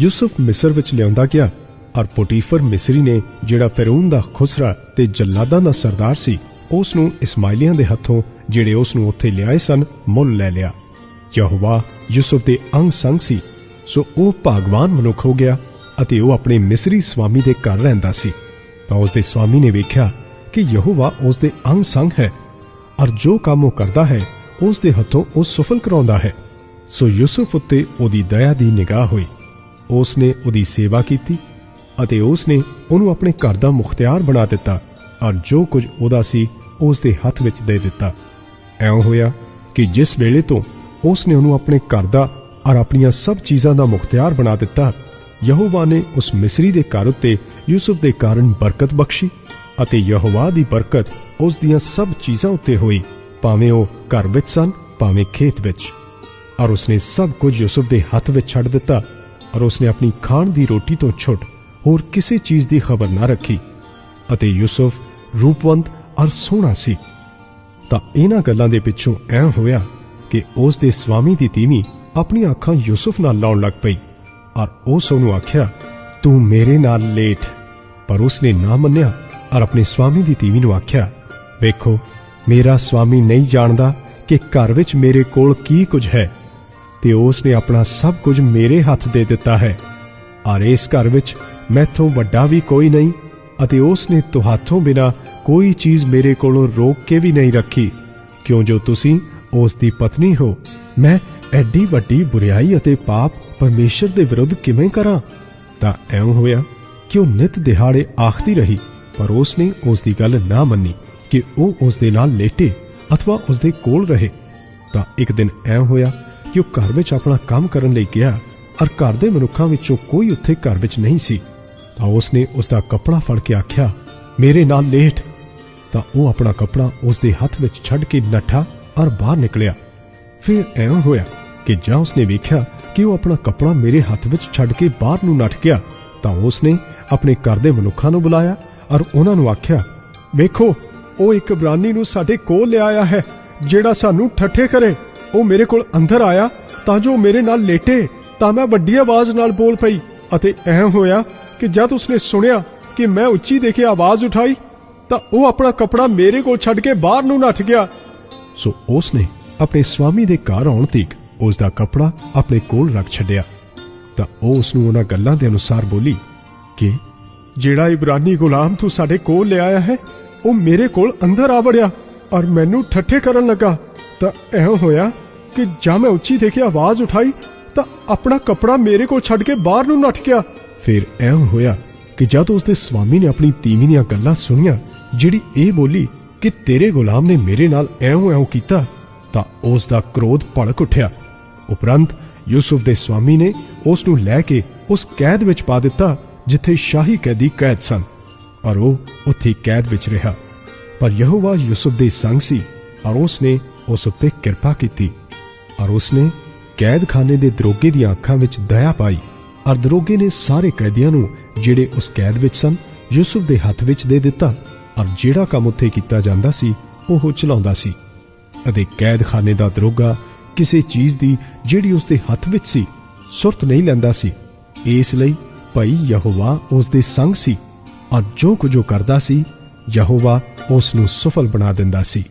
ਯੂਸਫ ਮਿਸਰ ਵਿੱਚ ਲਿਆਉਂਦਾ ਗਿਆ ਔਰ ਪੋਟੀਫਰ ਮਿਸਰੀ ਨੇ ਜਿਹੜਾ ਫਿਰੌਨ ਦਾ ਖੁਸਰਾ ਤੇ ਜੱਲਾਦਾਂ ਦਾ ਸਰਦਾਰ ਸੀ ਉਸ ਨੂੰ ਇਸਮਾਈਲੀਆਂ ਦੇ ਹੱਥੋਂ ਜਿਹੜੇ ਉਸ ਨੂੰ ਉੱਥੇ ਲਿਆਏ ਸਨ, ਮੁੱਲ ਲੈ ਲਿਆ। ਯਹੋਵਾ ਯੂਸਫ ਦੇ ਅੰਗ ਸੰਗ ਸੀ, ਸੋ ਉਹ ਭਾਗਵਾਨ ਮਨੁੱਖ ਹੋ ਗਿਆ ਅਤੇ ਉਹ ਆਪਣੇ ਮਿਸਰੀ ਸਵਾਮੀ ਦੇ ਘਰ ਰਹਿੰਦਾ ਸੀ। ਤਾਂ ਉਸ ਦੇ ਸਵਾਮੀ ਨੇ ਵੇਖਿਆ ਕਿ ਯਹੋਵਾ ਉਸ ਦੇ ਅੰਗ ਸੰਗ ਹੈ ਔਰ ਜੋ ਕੰਮ ਉਹ ਕਰਦਾ ਹੈ ਉਸ ਦੇ ਹੱਥੋਂ ਉਹ ਸਫਲ ਕਰਾਉਂਦਾ ਹੈ। ਸੋ ਯੂਸਫ ਉੱਤੇ ਉਹਦੀ ਦਇਆ ਦੀ ਨਿਗਾਹ ਹੋਈ। ਉਸ ਨੇ ਉਹਦੀ ਸੇਵਾ ਕੀਤੀ ਅਤੇ ਉਸ ਨੇ ਉਹਨੂੰ ਆਪਣੇ ਘਰ ਦਾ ਮੁਖਤਿਆਰ ਬਣਾ ਦਿੱਤਾ ਔਰ ਜੋ ਕੁਝ ਉਹਦਾ ਸੀ ਉਸ ਦੇ ਹੱਥ ਵਿੱਚ ਦੇ ਦਿੱਤਾ। ਐਉਂ ਹੋਇਆ ਕਿ ਜਿਸ ਵੇਲੇ ਤੋਂ ਉਸ ਨੇ ਉਹਨੂੰ ਆਪਣੇ ਘਰ ਦਾ ਔਰ ਆਪਣੀਆਂ ਸਭ ਚੀਜ਼ਾਂ ਦਾ ਮੁਖਤਿਆਰ ਬਣਾ ਦਿੱਤਾ, ਯਹੋਵਾ ਨੇ ਉਸ ਮਿਸਰੀ ਦੇ ਘਰ ਉੱਤੇ ਯੂਸਫ ਦੇ ਕਾਰਨ ਬਰਕਤ ਬਖਸ਼ੀ ਅਤੇ ਯਹੋਵਾ ਦੀ ਬਰਕਤ ਉਸ ਦੀਆਂ ਸਭ ਚੀਜ਼ਾਂ ਉੱਤੇ ਹੋਈ, ਭਾਵੇਂ ਉਹ ਘਰ ਵਿੱਚ ਸਨ, ਭਾਵੇਂ ਖੇਤ ਵਿੱਚ। ਔਰ ਉਸਨੇ ਸਭ ਕੁਝ ਯੂਸਫ ਦੇ ਹੱਥ ਵਿੱਚ ਛੱਡ ਦਿੱਤਾ ਔਰ ਉਸਨੇ ਆਪਣੀ ਖਾਣ ਦੀ ਰੋਟੀ ਤੋਂ ਛੁੱਟ ਹੋਰ ਕਿਸੇ ਚੀਜ਼ ਦੀ ਖਬਰ ਨਾ ਰੱਖੀ। ਅਤੇ ਯੂਸਫ ਰੂਪਵੰਤ ਔਰ ਸੋਹਣਾ ਸੀ। ਤਾਂ ਇਹਨਾਂ ਗੱਲਾਂ ਦੇ ਪਿੱਛੋਂ ਐ ਹੋਇਆ ਕਿ ਉਸ ਦੇ ਸਵਾਮੀ ਦੀ ਤੀਵੀਂ ਆਪਣੀ ਅੱਖਾਂ ਯੂਸਫ ਨਾਲ ਲਾਉਣ ਲੱਗ ਪਈ ਔਰ ਉਸ ਉਹਨੂੰ ਆਖਿਆ, ਤੂੰ ਮੇਰੇ ਨਾਲ ਲੇਟ। ਪਰ ਉਸਨੇ ਨਾ ਮੰਨਿਆ ਔਰ ਆਪਣੇ ਸਵਾਮੀ ਦੀ ਤੀਵੀਂ ਨੂੰ ਆਖਿਆ, ਵੇਖੋ, ਮੇਰਾ ਸਵਾਮੀ ਨਹੀਂ ਜਾਣਦਾ ਕਿ ਘਰ ਵਿੱਚ ਮੇਰੇ ਕੋਲ ਕੀ ਕੁਝ ਹੈ। ਤੇ ਉਸ ਨੇ ਆਪਣਾ ਸਭ ਕੁਝ ਮੇਰੇ ਹੱਥ ਦੇ ਦਿੱਤਾ ਹੈ। ਔਰ ਇਸ ਘਰ ਵਿੱਚ ਮੈਥੋਂ ਵੱਡਾ ਵੀ ਕੋਈ ਨਹੀਂ ਅਤੇ ਉਸ ਨੇ ਤੁਹਾਥੋਂ ਬਿਨਾ ਕੋਈ ਚੀਜ਼ ਮੇਰੇ ਕੋਲੋਂ ਰੋਕ ਕੇ ਵੀ ਨਹੀਂ ਰੱਖੀ। ਕਿਉਂ ਜੋ ਤੁਸੀਂ ਉਸ ਦੀ ਪਤਨੀ ਹੋ, ਮੈਂ ਐਡੀ ਵੱਡੀ ਬੁਰੀਾਈ ਅਤੇ ਪਾਪ ਪਰਮੇਸ਼ਰ ਦੇ ਵਿਰੁੱਧ ਕਿਵੇਂ ਕਰਾਂ? ਤਾਂ ਐਉਂ ਹੋਇਆ ਕਿ ਉਹ ਨਿਤ ਦਿਹਾੜੇ ਆਖਦੀ ਰਹੀ, ਪਰ ਉਸ ਨੇ ਉਸ ਦੀ ਗੱਲ ਨਾ ਮੰਨੀ ਕਿ ਉਹ ਉਸ ਦੇ ਨਾਲ ਲੇਟੇ ਅਥਵਾ ਉਸ ਦੇ ਕੋਲ ਰਹੇ। ਤਾਂ ਇੱਕ ਦਿਨ ਐਂ ਹੋਇਆ ਕਿ ਉਹ ਘਰ ਵਿੱਚ ਆਪਣਾ ਕੰਮ ਕਰਨ ਲਈ ਗਿਆ ਔਰ ਘਰ ਦੇ ਮਨੁੱਖਾਂ ਵਿੱਚੋਂ ਕੋਈ ਉੱਥੇ ਘਰ ਵਿੱਚ ਨਹੀਂ ਸੀ। ਤਾਂ ਉਸ ਨੇ ਉਸ ਦਾ ਕੱਪੜਾ ਫੜ ਕੇ ਆਖਿਆ, ਮੇਰੇ ਨਾਲ ਲੇਟ। ਤਾਂ ਉਹ ਆਪਣਾ ਕੱਪੜਾ ਉਸ ਦੇ ਹੱਥ ਵਿੱਚ ਛੱਡ ਕੇ ਨੱਠਾ ਔਰ ਬਾਹਰ ਨਿਕਲਿਆ। ਫਿਰ ਐਂ ਹੋਇਆ ਕਿ ਜਾਂ ਉਸਨੇ ਵੇਖਿਆ ਕਿ ਉਹ ਆਪਣਾ ਕੱਪੜਾ ਮੇਰੇ ਹੱਥ ਵਿੱਚ ਛੱਡ ਕੇ ਬਾਹਰ ਨੂੰ ਨੱਠ ਗਿਆ, ਤਾਂ ਉਸਨੇ ਆਪਣੇ ਘਰ ਦੇ ਮਨੁੱਖਾਂ ਨੂੰ ਬੁਲਾਇਆ ਔਰ ਉਹਨਾਂ ਨੂੰ ਆਖਿਆ, ਵੇਖੋ, ਉਹ ਇੱਕ ਬਰਾਨੀ ਨੂੰ ਸਾਡੇ ਕੋਲ ਲਿਆਇਆ ਹੈ, ਜਿਹੜਾ ਸਾਨੂੰ ਠੱਠੇ ਕਰੇ। ਉਹ ਮੇਰੇ ਕੋਲ ਅੰਦਰ ਆਇਆ ਤਾਂ ਜੋ ਮੇਰੇ ਨਾਲ ਲੇਟੇ, ਤਾਂ ਮੈਂ ਵੱਡੀ ਆਵਾਜ਼ ਨਾਲ ਬੋਲ ਪਈ ਅਤੇ ਐਂ ਹੋਇਆ ਕਿ ਜਦ ਉਸਨੇ ਸੁਣਿਆ ਕਿ ਮੈਂ ਉੱਚੀ ਦੇ ਕੇ ਆਵਾਜ਼ ਉਠਾਈ, ਤਾਂ ਉਹ ਆਪਣਾ ਕੱਪੜਾ ਮੇਰੇ ਕੋਲ ਛੱਡ ਕੇ ਬਾਹਰ ਨੂੰ ਨੱਠ ਗਿਆ। ਸੋ ਉਸ ਆਪਣੇ ਸਵਾਮੀ ਦੇ ਘਰ ਆਉਣ ਤੀਕ ਉਸ ਦਾ ਕੱਪੜਾ ਆਪਣੇ ਕੋਲ ਰੱਖ ਛੱਡਿਆ। ਤਾਂ ਉਹ ਉਸ ਨੂੰ ਉਹਨਾਂ ਗੱਲਾਂ ਦੇ ਅਨੁਸਾਰ ਬੋਲੀ ਕਿ, ਜਿਹੜਾ ਇਬਰਾਨੀ ਗੁਲਾਮ ਤੂੰ ਸਾਡੇ ਕੋਲ ਲਿਆਇਆ ਹੈ, ਉਹ ਮੇਰੇ ਕੋਲ ਅੰਦਰ ਆ ਵੜਿਆ ਔਰ ਮੈਨੂੰ ਠੱਠੇ ਕਰਨ ਲੱਗਾ। ਤਾਂ ਐਂ ਹੋਇਆ ਕਿ ਜਾਂ ਮੈਂ ਉੱਚੀ ਦੇ ਕੇ ਆਵਾਜ਼ ਉਠਾਈ ਤਾਂ ਆਪਣਾ ਕੱਪੜਾ ਮੇਰੇ ਕੋਲ ਛੱਡ ਕੇ ਬਾਹਰ ਨੂੰ ਨੱਠ ਗਿਆ। ਫਿਰ ਐਂ ਹੋਇਆ ਕਿ ਜਦ ਉਸ ਦੇ ਸਵਾਮੀ ਨੇ ਆਪਣੀ ਤੀਵੀਂ ਦੀਆਂ ਗੱਲਾਂ ਸੁਣੀਆਂ, ਜਿਹੜੀ ਇਹ ਬੋਲੀ ਕਿ ਤੇਰੇ ਗੁਲਾਮ ਨੇ ਮੇਰੇ ਨਾਲ ਐਉਂ ਐਉਂ ਕੀਤਾ, ਤਾਂ ਉਸ ਦਾ ਕ੍ਰੋਧ ਭੜਕ ਉੱਠਿਆ। ਉਪਰੰਤ ਯੂਸਫ ਦੇ ਸਵਾਮੀ ਨੇ ਉਸ ਨੂੰ ਲੈ ਕੇ ਉਸ ਕੈਦ ਵਿੱਚ ਪਾ ਦਿੱਤਾ, ਜਿੱਥੇ ਸ਼ਾਹੀ ਕੈਦੀ ਕੈਦ ਸਨ, ਔਰ ਉਹ ਉੱਥੇ ਕੈਦ ਵਿੱਚ ਰਿਹਾ। ਪਰ ਯਹੋਵਾ ਯੂਸਫ ਦੇ ਸੰਗ ਸੀ, ਔਰ ਉਸ ਨੇ ਉਸ ਉੱਤੇ ਕਿਰਪਾ ਕੀਤੀ ਔਰ ਉਸਨੇ ਕੈਦਖਾਨੇ ਦੇ ਦਰੋਗੇ ਦੀਆਂ ਅੱਖਾਂ ਵਿੱਚ ਦਇਆ ਪਾਈ ਔਰ ਦਰੋਗੇ ਨੇ ਸਾਰੇ ਕੈਦੀਆਂ ਨੂੰ ਜਿਹੜੇ ਉਸ ਕੈਦ ਵਿੱਚ ਸਨ, ਯੂਸਫ ਦੇ ਹੱਥ ਵਿੱਚ ਦੇ ਦਿੱਤਾ ਔਰ ਜਿਹੜਾ ਕੰਮ ਉੱਥੇ ਕੀਤਾ ਜਾਂਦਾ ਸੀ, ਉਹ ਚਲਾਉਂਦਾ ਸੀ। ਅਤੇ ਕੈਦਖਾਨੇ ਦਾ ਦਰੋਗਾ ਕਿਸੇ ਚੀਜ਼ ਦੀ ਜਿਹੜੀ ਉਸ ਦੇ ਹੱਥ ਵਿੱਚ ਸੀ, ਸੁਰਤ ਨਹੀਂ ਲੈਂਦਾ ਸੀ। ਇਸ ਲਈ ਭਾਈ ਯਹੋਵਾ ਉਸ ਦੇ ਸੰਗ ਸੀ ਔਰ ਜੋ ਕੁਝ ਉਹ ਕਰਦਾ ਸੀ, ਯਹੋਵਾ ਉਸ ਨੂੰ ਸਫਲ ਬਣਾ ਦਿੰਦਾ ਸੀ।